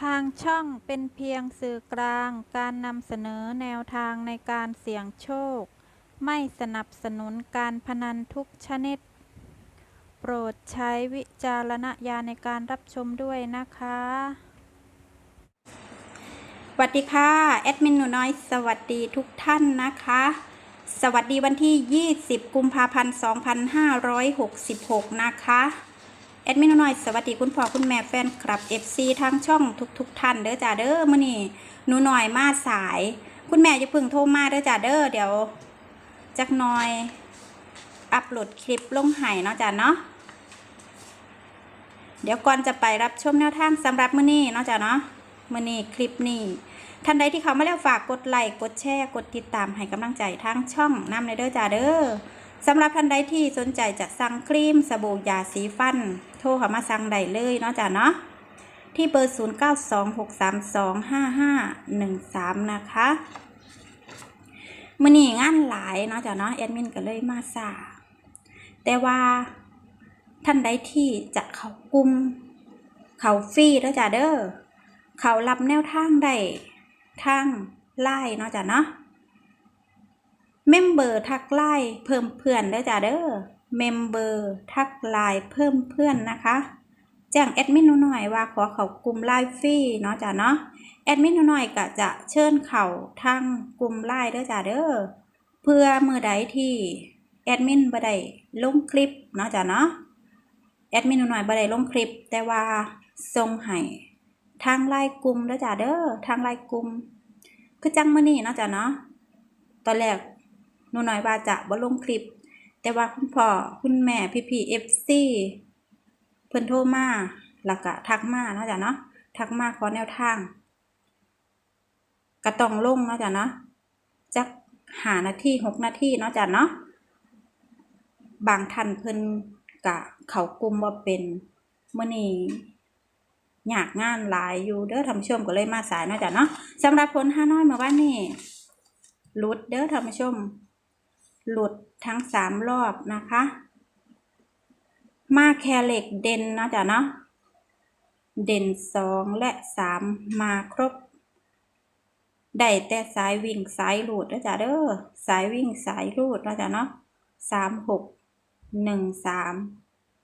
ทางช่องเป็นเพียงสื่อกลางการนำเสนอแนวทางในการเสี่ยงโชค ไม่สนับสนุนการพนันทุกชนิด โปรดใช้วิจารณญาณในการรับชมด้วยนะคะสวัสดีค่ะ แอดมินหนูน้อย สวัสดีทุกท่านนะคะ สวัสดีวันที่ 20 กุมภาพันธ์ 2566 นะคะ แอดมินหนูน้อยสวัสดีคุณพ่อคุณแม่แฟนคลับ FC ทางช่องทุกๆทท่านเด้อจ้าเด้อมื้อนี้หนูน้อยมาสาย คุณแม่จะพึ่งโทรมาเด้อจ้าเด้อเดี๋ยวจักหน่อย อัปโหลดคลิปลงให้เนาะจ้าเนาะเดี๋ยวก่อนจะไปรับชมแนวทางสำหรับมื้อนี้เนาะจ้ะเนาะมื้อนี้คลิปนี้ท่านใดที่เขามาแล้วฝากกดไลค์กดแชร์กดติดตามให้กำลังใจทางช่องนำเลยเด้อจ้าเด้อ สำหรับท่านใดที่สนใจจะสั่งครีมสบู่ยาสีฟัน โทรเข้ามาสั่งได้เลยเนาะจ้ะเนาะที่เบอร์ 0926325513 นะคะมื้อนี้งานหลายเนาะจ้ะเนาะแอดมินก็เลยมาสาแต่ว่าท่านใดที่จะเข้ากุมเขาฟรีแล้วจ้ะเด้อเขารับแนวทางได้ทางไล่เนาะจ้ะเนาะ เมมเบอร์ทักไล่เพิ่มเพื่อนแล้จ้ะเด้อเมมเบอร์ทักไลน์เพิ่มเพื่อนนะคะ แจ้งแอดมินหน่อยว่าขอเขากลุ่มไลน์ฟรีเนาะจ้ะเนาะแอดมินหน่อยก็จะเชิญเขาทางกลุ่มไลน์เด้อจ้ะเด้อเพื่อมือใดที่แอดมินบ่ได้ลงคลิปเนาะจ้ะเนาะแอดมินหน่อยบ่ได้ลงคลิป แต่ว่าส่งให้ทางไลน์กลุ่มเด้อจ้าเด้อทางไลน์กลุ่มคือจังมื้อนี้เนาะจ้ะเนาะตอนแรก นูน้อยว่าจะบ่ลงคลิป แต่ว่าคุณพ่อคุณแม่พี่ๆ FC เพิ่นโทรมาแล้วก็ทักมาเนาะจ้ะเนาะทักมาขอแนวทางก็ต้องลงเนาะจ้ะเนาะจักหานาทีหกนาทีเนาะจ้ะเนาะบางท่านเพิ่นกะเขากลุ่มว่าเป็นมื้อนี้ยากงานหลายอยู่เด้อท่านผู้ชมก็เลยมาสายเนาะจ้ะเนาะสำหรับผลห้าน้อยเมื่อวานนี้หลุดเด้อท่านผู้ชม หลุดทั้งสามรอบนะคะ มาแค่เหล็กเด่นนะจ้ะเนาะเด่นสองและสามมาครบ ได้แต่สายวิ่งสายหลุดเด้อจ้ะเด้อสายวิ่งสายรูดนะจ้ะเนาะสามหกหนึ่งสาม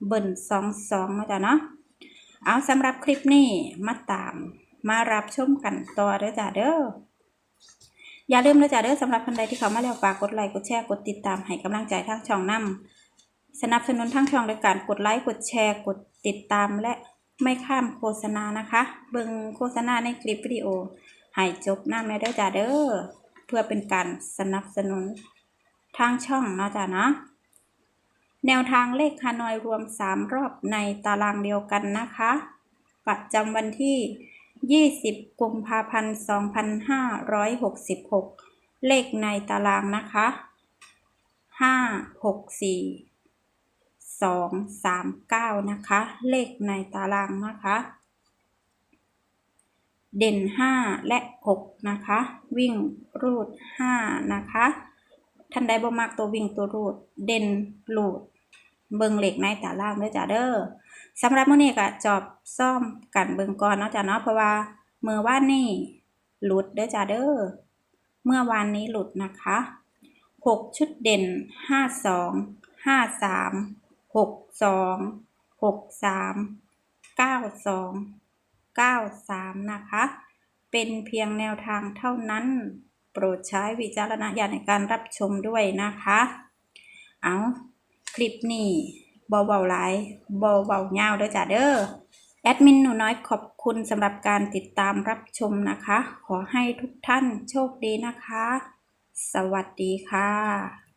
เบิ่นสองสองนะจ๊ะเนาะเอาสำหรับคลิปนี้มาตามมารับชมกันต่อเด้อจ้าเด้อ อย่าลืมเด้อจ้าเด้อสำหรับคนใดที่เขามาแล้วฝากกดไลค์กดแชร์กดติดตามให้กำลังใจทางช่องนำสนับสนุนทางช่องโดยการกดไลค์กดแชร์กดติดตามและไม่ข้ามโฆษณานะคะ เบิ่งโฆษณาในคลิปวิดีโอให้จบน้ำเลยเด้อจ้าเด้อเพื่อเป็นการสนับสนุนทางช่องนะจ้านะแนวทางเลขฮานอยรวม 3 รอบในตารางเดียวกันนะคะ ประจำวันที่ 20 กุมภาพันธ์ 2566 เลขในตารางนะคะ 5 6 4 2 3 9 นะคะ เลขในตารางนะคะ เด่น 5 และ 6 นะคะ วิ่งรูด 5 นะคะท่านใดบ่มักตัววิ่งตัวรูด เด่นรูด เบิงเหล็กในตารางด้อจ้าเด้อ สำหรับมื้อนี้ก็จอบซ่อมกันเบิงก่อนเนาะจ้าเนาะเพราะว่าเมื่อวานนี้หลุดเด้อจ้าเด้อเมื่อวานนี้หลุดนะคะหกชุดเด่นห้าสองห้าสามหกสองหกสามเก้าสองเก้าสามนะคะ เป็นเพียงแนวทางเท่านั้น โปรดใช้วิจารณญาณในการรับชมด้วยนะคะ เอาคลิปนี้ เบาๆหลายเบาเงาเด้อจ้ะเด้อแอดมินหนูน้อยขอบคุณสำหรับการติดตามรับชมนะคะ ขอให้ทุกท่านโชคดีนะคะ สวัสดีค่ะ